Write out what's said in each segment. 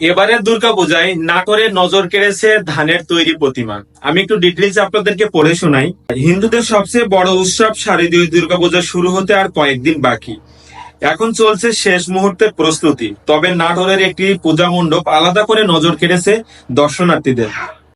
এবারের দুর্গাপূজায় নাটোরে নজর কেড়েছে ধানের তৈরি প্রতিমা। আমি একটু ডিটেলস আপনাদেরকে পড়ে শোনাই। হিন্দুদের সবচেয়ে বড় উৎসব শারদীয় দুর্গাপূজা শুরু হতে আর কয়েকদিন বাকি। এখন চলছে শেষ মুহূর্তের প্রস্তুতি। তবে নাটোরের একটি পূজা মণ্ডপ আলাদা করে নজর কেড়েছে দর্শনার্থীদের।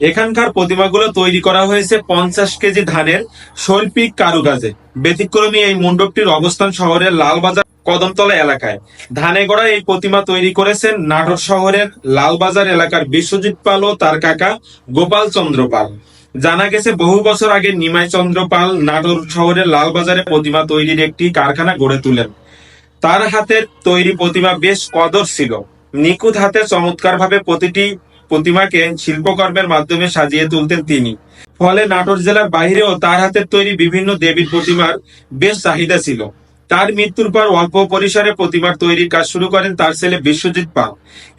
এখানকার প্রতিমাগুলো তৈরি করা হয়েছে পঞ্চাশ কেজি ধানের শৈল্পিক কারুকাজে। ব্যতিক্রমী এই মণ্ডপটির অবস্থান শহরের লালবাজার কদমতলা এলাকায়। ধানে গড়া এই প্রতিমা তৈরি করেছেন নাটোর শহরের লালবাজার এলাকার বিশ্বজিৎ পাল ও তার কাকা গোপাল চন্দ্র পাল। জানা গেছে, বহু বছর আগে নিমাই চন্দ্র পাল নাটোর শহরের লালবাজারে প্রতিমা তৈরির একটি কারখানা গড়ে তুলেন। তার হাতের তৈরি প্রতিমা বেশ কদর ছিল। নিখুঁত হাতে চমৎকার ভাবে প্রতিটি প্রতিমাকে শিল্পকর্মের মাধ্যমে সাজিয়ে তুলতেন তিনি। ফলে নাটোর জেলার বাইরেও তার হাতের তৈরি বিভিন্ন দেবীর প্রতিমার বেশ চাহিদা ছিল। তার মৃত্যুর পর অল্প পরিসরে প্রতিমার তৈরির কাজ শুরু করেন তার ছেলে বিশ্বজিৎ পাল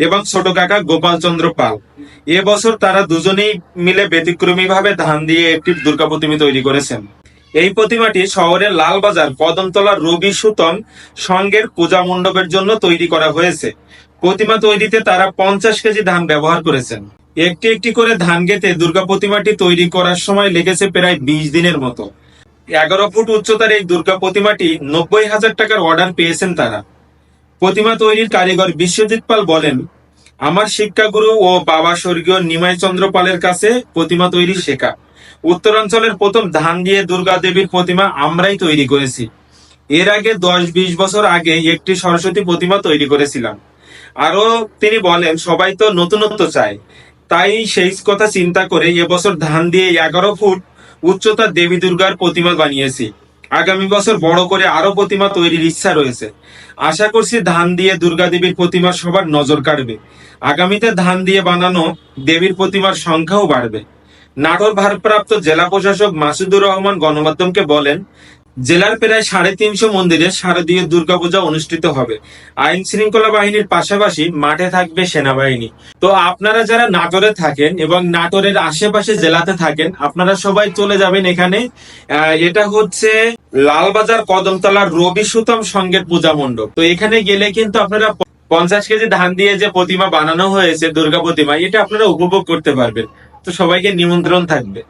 এবং ছোট কাকা গোপাল চন্দ্র পাল। এবছর তারা দুজনেই মিলে ব্যতিক্রমী ভাবে ধান দিয়ে একটি দুর্গা প্রতিমা তৈরি করেছেন। এই প্রতিমাটি শহরের লালবাজার কদমতলা রবি সুতন সঙ্গের পূজা মণ্ডপের জন্য তৈরি করা হয়েছে। প্রতিমা তৈরিতে তারা পঞ্চাশ কেজি ধান ব্যবহার করেছেন। একটি একটি করে ধান গেতে দুর্গা প্রতিমাটি তৈরি করার সময় লেগেছে প্রায় বিশ দিনের মতো। এগারো ফুট উচ্চতার এই দুর্গা প্রতিমাটি নব্বই হাজার টাকার অর্ডার পেয়েছেন তারা। প্রতিমা তৈরির কারিগর বিশ্বজিৎ পাল বলেন, আমার শিক্ষাগুরু ও বাবা স্বর্গীয় নিমাই চন্দ্র পালের কাছে প্রতিমা তৈরি শেখা। উত্তরাঞ্চলের প্রথম ধান দিয়ে দুর্গা দেবীর প্রতিমা আমরাই তৈরি করেছি। এর আগে দশ বিশ বছর আগে একটি সরস্বতী প্রতিমা তৈরি করেছিলাম। আরও তিনি বলেন, সবাই তো নতুনত্ব চায়। তাই সেই কথা চিন্তা করে এবছর ধান দিয়ে এগারো ফুট উচ্চতার দেবী দুর্গার প্রতিমা বানিয়েছি। আগামী বছর বড় করে আরও প্রতিমা তৈরির ইচ্ছা রয়েছে। আশা করছি ধান দিয়ে দুর্গা দেবীর প্রতিমা সবার নজর কাড়বে। আগামীতে ধান দিয়ে বানানো দেবীর প্রতিমার সংখ্যাও বাড়বে। নাটোর ভারপ্রাপ্ত জেলা প্রশাসক মাসুদুর রহমান গণমাধ্যমকে বলেন জেলার প্রায় সাড়ে তিনশো মন্দিরে শারদীয় দুর্গাপূজা অনুষ্ঠিত হবে। আইন শৃঙ্খলা বাহিনীর পাশাপাশি মাঠে থাকবে সেনাবাহিনী। তো আপনারা যারা নাটোরে থাকেন এবং নাটোরের আশেপাশে জেলাতে থাকেন, আপনারা সবাই চলে যাবেন এখানে। এটা হচ্ছে লালবাজার কদমতলার রবি সুতম সঙ্গের পূজা মণ্ডপ। তো এখানে গেলে কিন্তু আপনারা পঞ্চাশ কেজি ধান দিয়ে যে প্রতিমা বানানো হয়েছে, দুর্গা প্রতিমা, এটা আপনারা উপভোগ করতে পারবেন। তো সবাইকে নিমন্ত্রণ থাকবে।